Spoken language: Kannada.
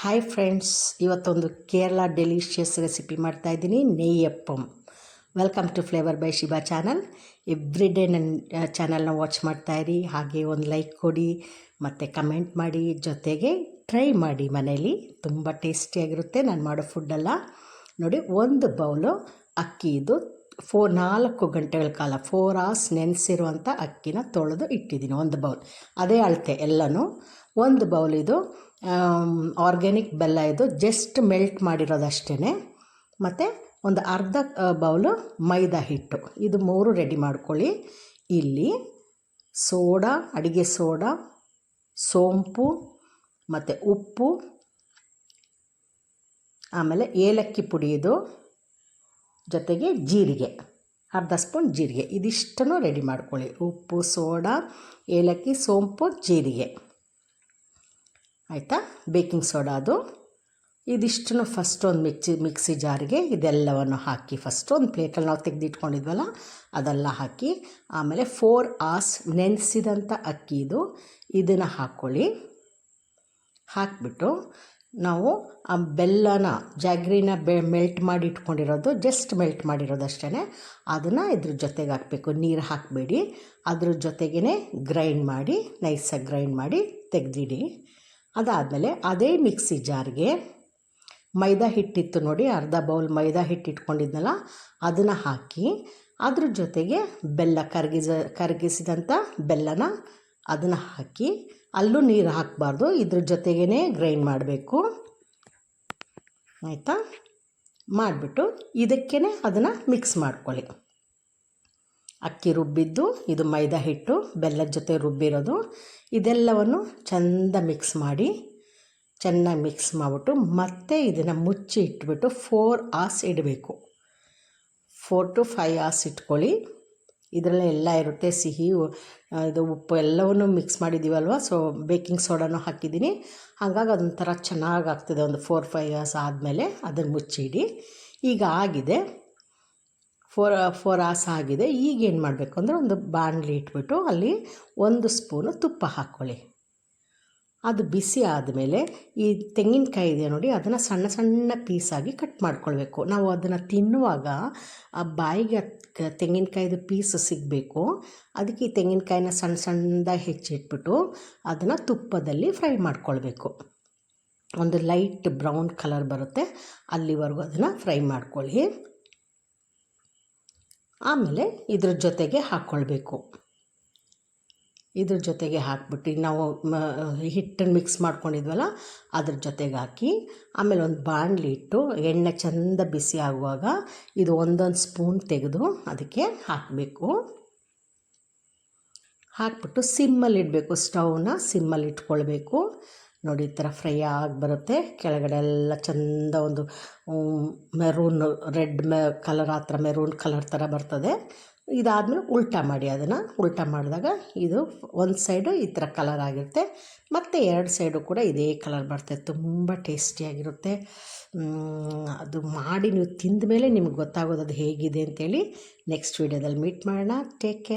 ಹಾಯ್ ಫ್ರೆಂಡ್ಸ್ ಇವತ್ತೊಂದು ಕೇರಳ ಡೆಲಿಷಿಯಸ್ ರೆಸಿಪಿ ಮಾಡ್ತಾಯಿದ್ದೀನಿ neyyappam. Welcome to flavour by Shiba channel every day ನನ್ನ ಚಾನಲ್ನ ವಾಚ್ ಮಾಡ್ತಾಯಿರಿ ಹಾಗೆ ಒಂದು ಲೈಕ್ ಕೊಡಿ, ಮತ್ತು ಕಮೆಂಟ್ ಮಾಡಿ, ಜೊತೆಗೆ ಟ್ರೈ ಮಾಡಿ ಮನೇಲಿ ತುಂಬ ಟೇಸ್ಟಿಯಾಗಿರುತ್ತೆ ನಾನು ಮಾಡೋ ಫುಡ್ಡೆಲ್ಲ ನೋಡಿ, ಒಂದು ಬೌಲು ಅಕ್ಕಿದು ಫೋರ್ ನಾಲ್ಕು ಗಂಟೆಗಳ ಕಾಲ ಫೋರ್ ಅವರ್ಸ್ ನೆನೆಸಿರುವಂಥ ಅಕ್ಕಿನ ತೊಳೆದು ಇಟ್ಟಿದ್ದೀನಿ, ಒಂದು ಬೌಲ್ ಅದೇ ಅಳತೆ, ಎಲ್ಲನೂ. ಒಂದು ಬೌಲ್ ಇದು ಆರ್ಗ್ಯಾನಿಕ್ ಬೆಲ್ಲ ಇದು ಜಸ್ಟ್ ಮೆಲ್ಟ್ ಮಾಡಿರೋದಷ್ಟೇ ಮತ್ತು ಒಂದು ಅರ್ಧ ಬೌಲು ಮೈದಾ ಹಿಟ್ಟು. ಇದು ಮೂರು ರೆಡಿ ಮಾಡ್ಕೊಳ್ಳಿ. ಇಲ್ಲಿ ಸೋಡಾ, ಅಡುಗೆ ಸೋಡಾ, ಸೋಂಪು, ಮತ್ತು ಉಪ್ಪು, ಆಮೇಲೆ ಏಲಕ್ಕಿ ಪುಡಿ ಇದು, ಜೊತೆಗೆ ಜೀರಿಗೆ, ಅರ್ಧ ಸ್ಪೂನ್ ಜೀರಿಗೆ. ಇದಿಷ್ಟನ್ನು ರೆಡಿ ಮಾಡ್ಕೊಳ್ಳಿ. ಉಪ್ಪು, ಸೋಡಾ, ಏಲಕ್ಕಿ, ಸೋಂಪು, ಜೀರಿಗೆ. ಆಯಿತಾ? ಬೇಕಿಂಗ್ ಸೋಡಾ ಅದು. ಇದಿಷ್ಟನ್ನು ಫಸ್ಟ್ ಒಂದು ಮಿಕ್ಸಿ ಮಿಕ್ಸಿ ಜಾರಿಗೆ ಇದೆಲ್ಲವನ್ನು ಹಾಕಿ ಫಸ್ಟ್ ಒಂದು ಪ್ಲೇಟಲ್ಲಿ ನಾವು ತೆಗೆದಿಟ್ಕೊಂಡಿದ್ವಲ್ಲ, ಅದೆಲ್ಲ ಹಾಕಿ, ಆಮೇಲೆ ಫೋರ್ ಆರ್ಸ್ ನೆನೆಸಿದಂಥ ಅಕ್ಕಿ ಇದು. ಇದನ್ನು ಹಾಕ್ಕೊಳ್ಳಿ ಹಾಕಿಬಿಟ್ಟು ನಾವು ಆ ಬೆಲ್ಲನ, ಜಾಗ್ರಿನ ಬೆ ಮೆಲ್ಟ್ ಮಾಡಿ ಇಟ್ಕೊಂಡಿರೋದು ಜಸ್ಟ್ ಮೆಲ್ಟ್ ಮಾಡಿರೋದಷ್ಟೇ ಅದನ್ನು ಇದ್ರ ಜೊತೆಗೆ ಹಾಕಬೇಕು. ನೀರು ಹಾಕಬೇಡಿ. ಅದ್ರ ಜೊತೆಗೇ ಗ್ರೈಂಡ್ ಮಾಡಿ ನೈಸಾಗಿ ಗ್ರೈಂಡ್ ಮಾಡಿ ತೆಗೆದಿಡಿ. ಅದಾದಮೇಲೆ ಅದೇ ಮಿಕ್ಸಿ ಜಾರ್ಗೆ ಮೈದಾ ಹಿಟ್ಟಿತ್ತು ನೋಡಿ, ಅರ್ಧ ಬೌಲ್ ಮೈದಾ ಹಿಟ್ಟು ಇಟ್ಕೊಂಡಿದ್ನಲ್ಲ, ಅದನ್ನು ಹಾಕಿ ಅದ್ರ ಜೊತೆಗೆ ಬೆಲ್ಲ ಕರಗಿಸ ಕರಗಿಸಿದಂಥ ಬೆಲ್ಲನ ಅದನ್ನು ಹಾಕಿ ಅಲ್ಲೂ ನೀರು ಹಾಕಬಾರ್ದು, ಇದ್ರ ಜೊತೆಗೇ ಗ್ರೈಂಡ್ ಮಾಡಬೇಕು. ಆಯಿತಾ? ಮಾಡಿಬಿಟ್ಟು ಇದಕ್ಕೇ ಅದನ್ನು ಮಿಕ್ಸ್ ಮಾಡ್ಕೊಳ್ಳಿ. ಅಕ್ಕಿ ರುಬ್ಬಿದ್ದು, ಇದು ಮೈದಾ ಹಿಟ್ಟು, ಬೆಲ್ಲದ ಜೊತೆ ರುಬ್ಬಿರೋದು. ಇದೆಲ್ಲವನ್ನು ಚೆಂದ ಮಿಕ್ಸ್ ಮಾಡಿ ಚೆನ್ನಾಗಿ ಮಿಕ್ಸ್ ಮಾಡಿಬಿಟ್ಟು ಮತ್ತೆ ಇದನ್ನು ಮುಚ್ಚಿ ಇಟ್ಬಿಟ್ಟು ಫೋರ್ ಆರ್ಸ್ ಇಡಬೇಕು. ಫೋರ್ ಟು ಫೈವ್ ಆರ್ಸ್ ಇಟ್ಕೊಳ್ಳಿ. ಇದರಲ್ಲೇ ಎಲ್ಲ ಇರುತ್ತೆ, ಸಿಹಿ ಇದು ಉಪ್ಪು ಎಲ್ಲವನ್ನು ಮಿಕ್ಸ್ ಮಾಡಿದ್ದೀವಲ್ವ? ಸೊ ಬೇಕಿಂಗ್ ಸೋಡಾನು ಹಾಕಿದ್ದೀನಿ. ಹಾಗಾಗಿ ಅದೊಂಥರ ಚೆನ್ನಾಗಿ ಆಗ್ತದೆ, ಒಂದು ಫೋರ್ ಫೈವ್ ಅವರ್ಸ್ ಆದಮೇಲೆ ಅದನ್ನು ಮುಚ್ಚಿಡಿ. ಈಗ ಆಗಿದೆ. ಫೋರ್ ಫೋರ್ ಆಸ್ ಆಗಿದೆ. ಈಗ ಏನು ಮಾಡಬೇಕು ಅಂದರೆ ಒಂದು ಬಾಣಲಿ ಇಟ್ಬಿಟ್ಟು ಅಲ್ಲಿ ಒಂದು ಸ್ಪೂನು ತುಪ್ಪ ಹಾಕ್ಕೊಳ್ಳಿ ಅದು ಬಿಸಿ ಆದಮೇಲೆ ಈ ತೆಂಗಿನಕಾಯಿ ಇದೆ ನೋಡಿ, ಅದನ್ನು ಸಣ್ಣ ಸಣ್ಣ ಪೀಸಾಗಿ ಕಟ್ ಮಾಡ್ಕೊಳ್ಬೇಕು. ನಾವು ಅದನ್ನು ತಿನ್ನುವಾಗ ಆ ಬಾಯಿಗೆ ತೆಂಗಿನಕಾಯಿದು ಪೀಸ್ ಸಿಗಬೇಕು. ಅದಕ್ಕೆ ಈ ತೆಂಗಿನಕಾಯಿನ ಸಣ್ಣ ಸಣ್ಣದಾಗಿ ಹೆಚ್ಚಿಟ್ಬಿಟ್ಟು ಅದನ್ನು ತುಪ್ಪದಲ್ಲಿ ಫ್ರೈ ಮಾಡ್ಕೊಳ್ಬೇಕು. ಒಂದು ಲೈಟ್ ಬ್ರೌನ್ ಕಲರ್ ಬರುತ್ತೆ, ಅಲ್ಲಿವರೆಗೂ ಅದನ್ನು ಫ್ರೈ ಮಾಡ್ಕೊಳ್ಳಿ. ಆಮೇಲೆ ಇದ್ರ ಜೊತೆಗೆ ಹಾಕ್ಕೊಳ್ಬೇಕು ಇದ್ರ ಜೊತೆಗೆ ಹಾಕ್ಬಿಟ್ಟು ನಾವು ಹಿಟ್ಟನ್ನು ಮಿಕ್ಸ್ ಮಾಡ್ಕೊಂಡಿದ್ವಲ್ಲ, ಅದ್ರ ಜೊತೆಗೆ ಹಾಕಿ, ಆಮೇಲೆ ಒಂದು ಬಾಣಲಿ ಇಟ್ಟು ಎಣ್ಣೆ ಚೆಂದ ಬಿಸಿ ಆಗುವಾಗ ಇದು ಒಂದೊಂದು ಸ್ಪೂನ್ ತೆಗೆದು ಅದಕ್ಕೆ ಹಾಕಬೇಕು. ಹಾಕ್ಬಿಟ್ಟು ಸಿಮ್ಮಲ್ಲಿ ಇಡಬೇಕು, ಸ್ಟವ್ನ ಸಿಮ್ಮಲ್ಲಿ ಇಟ್ಕೊಳ್ಬೇಕು. ನೋಡಿ ಈ ಥರ ಫ್ರೈ ಆಗಿ ಬರುತ್ತೆ ಕೆಳಗಡೆ ಎಲ್ಲ ಚೆಂದ ಒಂದು ಮೆರೂನ್, ರೆಡ್ ಮೆ, ಕಲರ್ ಆ ಥರ ಮೆರೂನ್ ಕಲರ್ ಥರ ಬರ್ತದೆ. ಇದಾದಮೇಲೆ ಉಲ್ಟಾ ಮಾಡಿ ಅದನ್ನು. ಉಲ್ಟಾ ಮಾಡಿದಾಗ ಇದು ಒಂದು ಸೈಡು ಈ ಥರ ಕಲರ್ ಆಗಿರುತ್ತೆ. ಮತ್ತು ಎರಡು ಸೈಡು ಕೂಡ ಇದೇ ಕಲರ್ ಬರ್ತದೆ ತುಂಬ ಟೇಸ್ಟಿಯಾಗಿರುತ್ತೆ ಅದು ಮಾಡಿ ನೀವು ತಿಂದ ಮೇಲೆ ನಿಮ್ಗೆ ಗೊತ್ತಾಗೋದು ಅದು ಹೇಗಿದೆ ಅಂತೇಳಿ ನೆಕ್ಸ್ಟ್ ವೀಡಿಯೋದಲ್ಲಿ ಮೀಟ್ ಮಾಡೋಣ. Take care